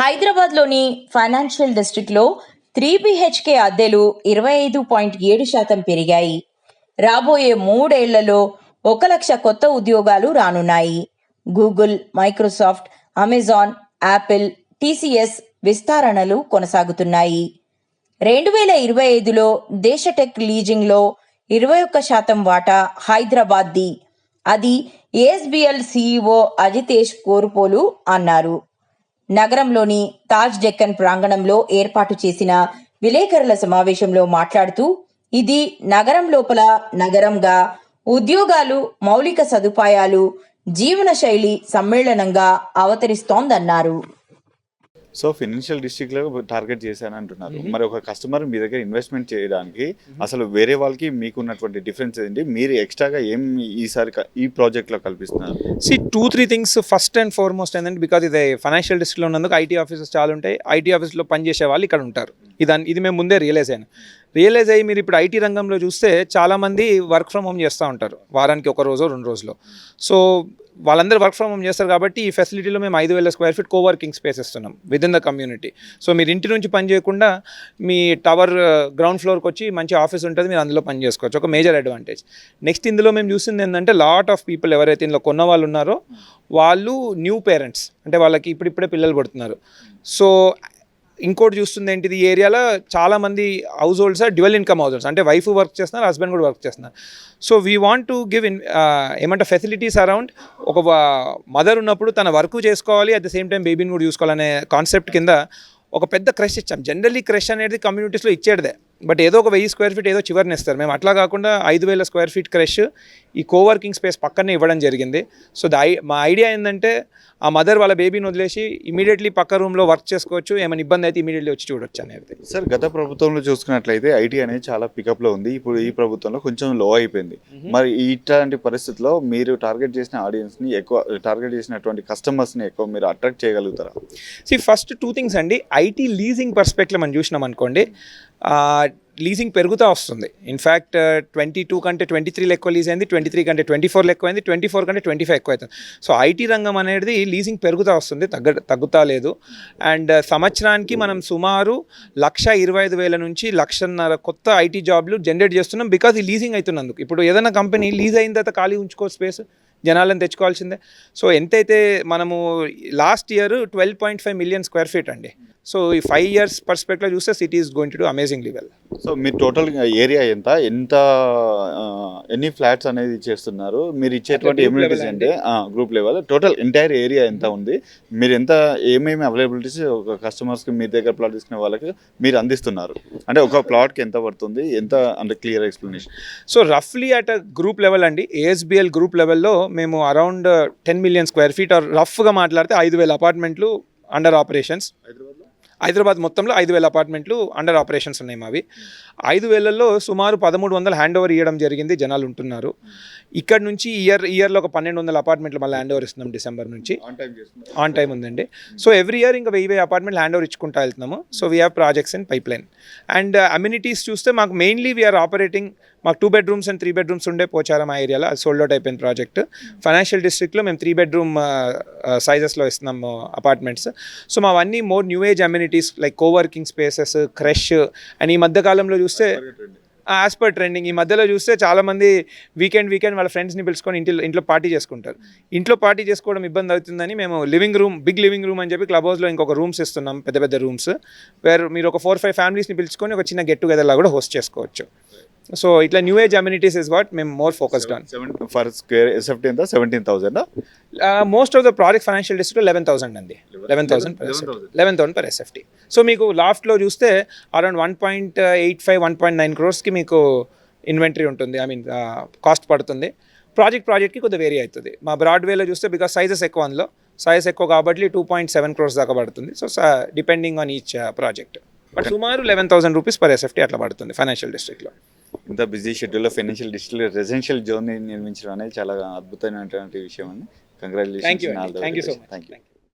హైదరాబాద్లోని ఫైనాన్షియల్ డిస్ట్రిక్ట్లో three BHK అద్దెలు ఇరవై ఐదు పాయింట్ ఏడు శాతం పెరిగాయి. రాబోయే మూడేళ్ళలో ఒక లక్ష కొత్త ఉద్యోగాలు రానున్నాయి. Google Microsoft Amazon Apple TCS విస్తరణలు కొనసాగుతున్నాయి. రెండు వేల ఇరవై ఐదులో దేశ టెక్ లీజింగ్లో ఇరవై ఒక్క శాతం వాటా హైదరాబాద్ది. అది ఏఎస్బిఎల్ సీఈఓ అజితేష్ కోరుపోలు అన్నారు. నగరంలోని తాజ్ డెక్కన్ ప్రాంగణంలో ఏర్పాటు చేసిన విలేకరుల సమావేశంలో మాట్లాడుతూ ఇది నగరం లోపల నగరంగా ఉద్యోగాలు మౌలిక సదుపాయాలు జీవనశైలి సమ్మేళనంగా అవతరిస్తోందన్నారు. సో ఫినాన్షియల్ డిస్ట్రిక్ట్లో టార్గెట్ చేశాను అంటున్నారు. మరి ఒక కస్టమర్ మీ దగ్గర ఇన్వెస్ట్మెంట్ చేయడానికి అసలు వేరే వాళ్ళకి మీకు ఉన్నటువంటి డిఫరెన్స్ ఏంటి? మీరు ఎక్స్ట్రాగా ఏం ఈసారి ఈ ప్రాజెక్ట్లో కల్పిస్తున్నారు? See two three things first and foremost ఏంటంటే బికాజ్ ఇది ఫైనాన్షియల్ డిస్ట్రిక్ట్లో ఉన్నందుకు ఐటీ ఆఫీసెస్ చాలా ఉంటాయి. ఐటీ ఆఫీస్లో పనిచేసే వాళ్ళు ఇక్కడ ఉంటారు. ఇది ఇది మేము ముందే రియలైజ్ అయ్యాను రియలైజ్ అయ్యి మీరు ఇప్పుడు ఐటీ రంగంలో చూస్తే చాలామంది వర్క్ ఫ్రమ్ హోమ్ చేస్తూ ఉంటారు. వారానికి ఒక రోజు రెండు రోజులు. సో వాళ్ళందరూ వర్క్ ఫ్రమ్ హోమ్ చేస్తారు కాబట్టి ఈ ఫెసిలిటీలో మేము ఐదు వేల స్క్వేర్ ఫీట్ కోవర్కింగ్ స్పేస్ ఇస్తున్నాం with in the community so మీరు ఇంటి నుంచి పని చేయకుండా మీ టవర్ గ్రౌండ్ ఫ్లోర్కి వచ్చి మంచి ఆఫీస్ ఉంటుంది మీరు అందులో పని చేసుకోవచ్చు. ఒక మేజర్ అడ్వాంటేజ్ నెక్స్ట్ ఇందులో మేము చూసింది ఏంటంటే లాట్ ఆఫ్ పీపుల్ ఎవరైతే ఇందులో కొన్న వాళ్ళు ఉన్నారో వాళ్ళు న్యూ పేరెంట్స్ అంటే వాళ్ళకి ఇప్పుడిప్పుడే పిల్లలు పుడుతున్నారు. సో ఇంకోటి చూస్తుంది ఏంటిది ఈ ఏరియాలో చాలామంది households dual income households అంటే వైఫ్ వర్క్ చేస్తున్నారు హస్బెండ్ కూడా వర్క్ చేస్తున్నారు. So we want to give in ఏమంటే ఫెసిలిటీస్ అరౌండ్ ఒక మదర్ ఉన్నప్పుడు తన వర్క్ చేసుకోవాలి అట్ ద సేమ్ టైం బేబీని కూడా చూసుకోవాలనే కాన్సెప్ట్ కింద ఒక పెద్ద క్రష్ ఇచ్చాం. జనరల్లీ క్రష్ అనేది కమ్యూనిటీస్లో ఇచ్చేదే బట్ ఏదో ఒక వెయ్యి స్క్వేర్ ఫీట్ ఏదో చివరిని ఇస్తారు మేము అట్లా కాకుండా ఐదు వేల స్క్వేర్ ఫీట్ క్రష్ ఈ కోవర్కింగ్ స్పేస్ పక్కనే ఇవ్వడం జరిగింది. సో ద మా ఐడియా ఏంటంటే ఆ మదర్ వాళ్ళ బేబీని వదిలేసి ఇమీడియట్లీ పక్క రూమ్లో వర్క్ చేసుకోవచ్చు. ఏమైనా ఇబ్బంది అయితే ఇమీడియట్లీ వచ్చి చూడొచ్చు అనేది. సార్ గత ప్రభుత్వంలో చూసుకున్నట్లయితే ఐటీ అనేది చాలా పికప్లో ఉంది. ఇప్పుడు ఈ ప్రభుత్వంలో కొంచెం లో అయిపోయింది. మరి ఇట్లాంటి పరిస్థితుల్లో మీరు టార్గెట్ చేసిన ఆడియన్స్ని ఎక్కువ టార్గెట్ చేసినటువంటి కస్టమర్స్ని ఎక్కువ మీరు అట్రాక్ట్ చేయగలుగుతారా? సి ఫస్ట్ టూ థింగ్స్ అండి. ఐటీ లీజింగ్ పర్స్పెక్ట్లో మనం చూసినాం అనుకోండి. లీజింగ్ పెరుగుతూ వస్తుంది. ఇన్ఫ్యాక్ట్ ట్వంటీ టూ కంటే ట్వంటీ త్రీలో ఎక్కువ లీజ్ అయింది ట్వంటీ త్రీ కంటే ట్వంటీ ఫోర్లో ఎక్కువైంది అయింది ట్వంటీ ఫోర్ కంటే ట్వంటీ ఫైవ్ ఎక్కువ అవుతుంది. సో ఐటీ రంగం అనేది లీజింగ్ పెరుగుతూ వస్తుంది తగ్గ తగ్గుతా లేదు. అండ్ uh, సంవత్సరానికి మనం సుమారు లక్ష ఇరవై ఐదు వేల నుంచి లక్షన్నర కొత్త ఐటీ జాబ్లు జనరేట్ చేస్తున్నాం బికాజ్ ఈ లీజింగ్ అవుతున్నందుకు. ఇప్పుడు ఏదైనా కంపెనీ లీజ్ అయిన తర్వాత ఖాళీ ఉంచుకో స్పేస్ జనాలను తెచ్చుకోవాల్సిందే. సో ఎంతైతే మనము last year twelve point five million square feet అండి. సో ఈ ఫైవ్ ఇయర్స్ పర్స్పెక్ట్లో చూస్తే city is going to do amazingly well. So మీరు టోటల్ ఏరియా ఎంత? ఎంత ఎన్ని ఫ్లాట్స్ అనేది చేస్తున్నారు? మీరు ఇచ్చేటువంటి ఎమ్యూనిటీస్ అంటే group level total entire area ఎంత ఉంది? మీరు ఎంత ఏమేమి అవైలబిలిటీస్ ఒక కస్టమర్స్కి మీ దగ్గర ప్లాట్ తీసుకునే వాళ్ళకి మీరు అందిస్తున్నారు? అంటే ఒక ప్లాట్కి ఎంత పడుతుంది? ఎంత అంటే క్లియర్ ఎక్స్ప్లెనేషన్ సో రఫ్లీ అట్ అ గ్రూప్ లెవెల్ అండి. ఏఎస్బిఎల్ గ్రూప్ లెవెల్లో మేము around ten million square feet or రఫ్గా మాట్లాడితే ఐదు వేల అపార్ట్మెంట్లు అండర్ ఆపరేషన్స్. హైదరాబాద్ మొత్తంలో ఐదు వేల అపార్ట్మెంట్లు అండర్ ఆపరేషన్స్ ఉన్నాయి మావి. ఐదు వేలలో సుమారు పదమూడు వందలు హ్యాండ్ ఓవర్ ఇవ్వడం జరిగింది జనాలు ఉంటున్నారు. ఇక్కడ నుంచి ఇయర్ ఇయర్లో ఒక పన్నెండు వందల అపార్ట్మెంట్లు మళ్ళీ హ్యాండ్ ఓవర్ ఇస్తున్నాం డిసెంబర్ నుంచి. ఆన్ టైం చేస్తున్నారు? ఆన్ టైం ఉందండి. సో ఎవ్రీ ఇయర్ ఇంకా వెయ్యి వెయ్యి అపార్ట్మెంట్ హ్యాండ్ ఓవర్ ఇచ్చుకుంటా వెళ్తున్నాము. So we have projects in pipeline and amenities చూస్తే మాకు మెయిన్లీ వీఆర్ ఆపరేటింగ్ మాకు two bedrooms and three bedrooms ఉండే పోచారం ఆ ఏరియాలో. అది సోల్డ్ అవుట్ అయిపోయిన ప్రాజెక్ట్ ఫైనాన్షియల్ డిస్ట్రిక్ట్లో మేము త్రీ బెడ్రూమ్ సైజెస్లో ఇస్తున్నాము apartments so మావన్నీ more new age amenities like coworking spaces creche and ఈ మధ్య కాలంలో చూస్తే యాజ్ పర్ ట్రెండింగ్ ఈ మధ్యలో చూస్తే చాలామంది వీకెండ్ వీకెండ్ వాళ్ళ ఫ్రెండ్స్ని పిలుచుకొని ఇంట్లో ఇంట్లో పార్టీ చేసుకుంటారు. ఇంట్లో పార్టీ చేసుకోవడం ఇబ్బంది అవుతుందని మేము living room big living room అని చెప్పి క్లబ్ హౌస్లో ఇంకొక రూమ్స్ ఇస్తున్నాం పెద్ద పెద్ద రూమ్స్ వేర్ మీరు ఒక ఫోర్ ఫైవ్ ఫ్యామిలీస్ని పిలుచుకొని ఒక చిన్న గెట్ టుగెదర్లా కూడా హోస్ట్ చేసుకోవచ్చు. సో ఇట్లా new age amenities is what మేము more focused on. For square seventeen thousand most of the? Project financial district eleven thousand అండి. Eleven thousand per eleven thousand per SFT so మీకు లాస్ట్లో చూస్తే around one point eight five one point nine క్రోర్స్కి మీకు inventory ఉంటుంది. I mean cost పడుతుంది. Project ప్రాజెక్ట్కి కొద్దిగా vary అవుతుంది. మా బ్రాడ్వేలో చూస్తే బికాస్ సైజెస్ ఎక్కువ అందులో. సైజెస్ ఎక్కువ కాబట్టి టూ పాయింట్ సెవెన్ క్రోర్స్ దాకా పడుతుంది. So depending on each project but సుమారు eleven thousand rupees per SFT అట్లా పడుతుంది ఫైనాన్షియల్ డిస్ట్రిక్ట్లో ఇంత బిజీ షెడ్యూల్లో ఫైనాన్షియల్ డిస్ట్రిక్ట్ రెసిడెన్షియల్ జోన్ నిర్మించడం అనేది చాలా అద్భుతమైనటువంటి విషయం యూ కంగ్రాచులేషన్ థ్యాంక్ యూ